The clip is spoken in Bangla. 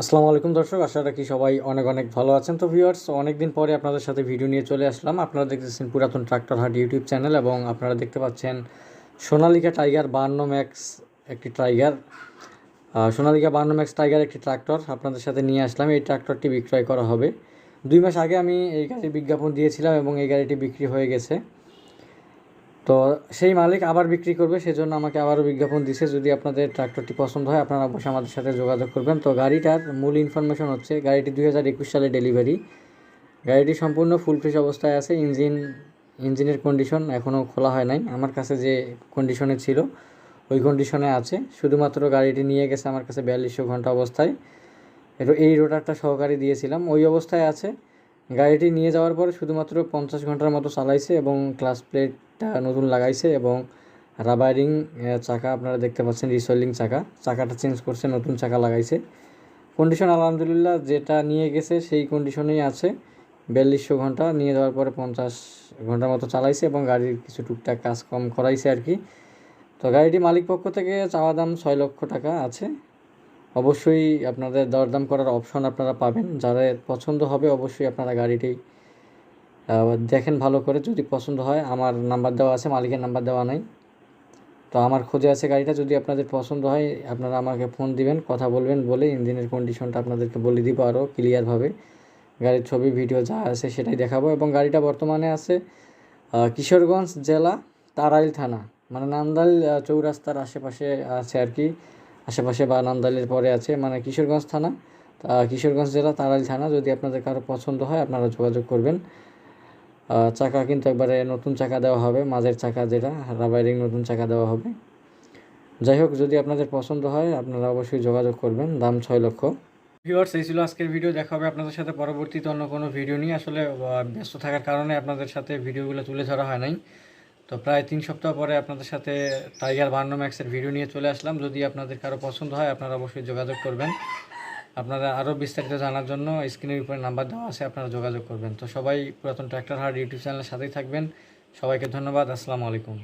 আসসালামু আলাইকুম দর্শক, আশা রাখি সবাই অনেক অনেক ভালো আছেন। তো ভিউয়ার্স অনেক দিন পরে আপনাদের সাথে ভিডিও নিয়ে চলে আসলাম। আপনারা দেখতেছেন পুরাতন ট্রাক্টর হাট ইউটিউব চ্যানেল এবং আপনারা দেখতে পাচ্ছেন সোনালিকা টাইগার বান্ন ম্যাক্স একটি টাইগার সোনালিকা বান্ন ম্যাক্স টাইগার একটি ট্রাক্টর আপনাদের সাথে নিয়ে আসলাম। এই ট্রাক্টরটি বিক্রয় করা হবে। দুই মাস আগে আমি এই গাড়ির বিজ্ঞাপন দিয়েছিলাম এবং এই গাড়িটি বিক্রি হয়ে গেছে। তো সেই মালিক আবার বিক্রি করবে, সেজন্য আমাকে আবারও বিজ্ঞাপন দিছে। যদি আপনাদের ট্রাক্টরটি পছন্দ হয়, আপনারা অবশ্যই আমাদের সাথে যোগাযোগ করবেন। তো গাড়িটার মূল ইনফরমেশন হচ্ছে, গাড়িটি দুই হাজার একুশ সালে ডেলিভারি গাড়িটি সম্পূর্ণ ফুল ফ্রেশ অবস্থায় আছে ইঞ্জিন ইঞ্জিনের কন্ডিশন এখনও খোলা হয় নাই। আমার কাছে যে কন্ডিশনে ছিল, ওই কন্ডিশনে আছে। শুধুমাত্র গাড়িটি নিয়ে গেছে আমার কাছে বিয়াল্লিশশো ঘণ্টা অবস্থায়। এই রোটারটা সহকারী দিয়েছিলাম। ওই অবস্থায় আছে। গাড়িটি নিয়ে যাওয়ার পরে শুধুমাত্র পঞ্চাশ ঘণ্টার মতো চালাইছে এবং ক্লাস প্লেটটা নতুন লাগাইছে এবং রাবারিং চাকা আপনারা দেখতে পাচ্ছেন, রিসোলিং চাকা। চাকাটা চেঞ্জ করছে, নতুন চাকা লাগাইছে। কন্ডিশন আলহামদুলিল্লাহ যেটা নিয়ে গেছে সেই কন্ডিশনেই আছে। বিয়াল্লিশশো ঘণ্টা নিয়ে যাওয়ার পরে পঞ্চাশ ঘণ্টার মতো চালাইছে এবং গাড়ির কিছু টুকটাক কাজ কম করাইছে আর কি। তো গাড়িটি মালিক পক্ষ থেকে চাওয়া দাম ছয় লক্ষ টাকা আছে। অবশ্যই আপনাদের দরদাম করার অপশন আপনারা পাবেন। যাদের পছন্দ হবে অবশ্যই আপনারা গাড়িটি দেখেন ভালো করে। যদি পছন্দ হয়, আমার নাম্বার দেওয়া আছে, মালিকের নাম্বার দেওয়া নাই। তো আমার খোঁজে আছে গাড়িটা। যদি আপনাদের পছন্দ হয়, আপনারা আমাকে ফোন দিবেন, কথা বলবেন বলে ইঞ্জিনের কন্ডিশনটা আপনাদেরকে বলে দিব আরও ক্লিয়ারভাবে গাড়ির ছবি ভিডিও যা আছে সেটাই দেখাবো। এবং গাড়িটা বর্তমানে আছে কিশোরগঞ্জ জেলা তারাইল থানা। মানে নান্দাইল চৌরাস্তার আশেপাশে আছে আর কি। আশেপাশে বা নান্দাইলের পরে আছে মানে কিশোরগঞ্জ থানা। কিশোরগঞ্জ জেলা তারাইল থানা। যদি আপনাদের কারও পছন্দ হয়, আপনারা যোগাযোগ করবেন। চাকা কিন্তু একবারে নতুন চাকা দেওয়া হবে, মাঝের চাকা যেটা রাবারিং নতুন চাকা দেওয়া হবে। যাই হোক, যদি আপনাদের পছন্দ হয়, আপনারা অবশ্যই যোগাযোগ করবেন। দাম ছয় লক্ষ। ভিউয়ার্স এই ছিল আজকের ভিডিও। দেখা হবে আপনাদের সাথে পরবর্তীতে অন্য কোনো ভিডিও নিয়ে। আসলে ব্যস্ত থাকার কারণে আপনাদের সাথে ভিডিওগুলো তুলে ধরা হয় নাই। তো প্রায় তিন সপ্তাহ পরে আপনাদের সাথে টাইগার বার্নো ম্যাক্সের ভিডিও নিয়ে চলে আসলাম। যদি আপনাদের কারও পছন্দ হয়, আপনারা অবশ্যই যোগাযোগ করবেন। আপনারা আরও বিস্তারিত জানার জন্য স্ক্রিনের উপরে নাম্বার দেওয়া আছে, আপনারা যোগাযোগ করবেন। তো সবাই পুরাতন ট্র্যাক্টর হার্ড ইউটিউব চ্যানেলের সাথেই থাকবেন। সবাইকে ধন্যবাদ, আসসালামু আলাইকুম।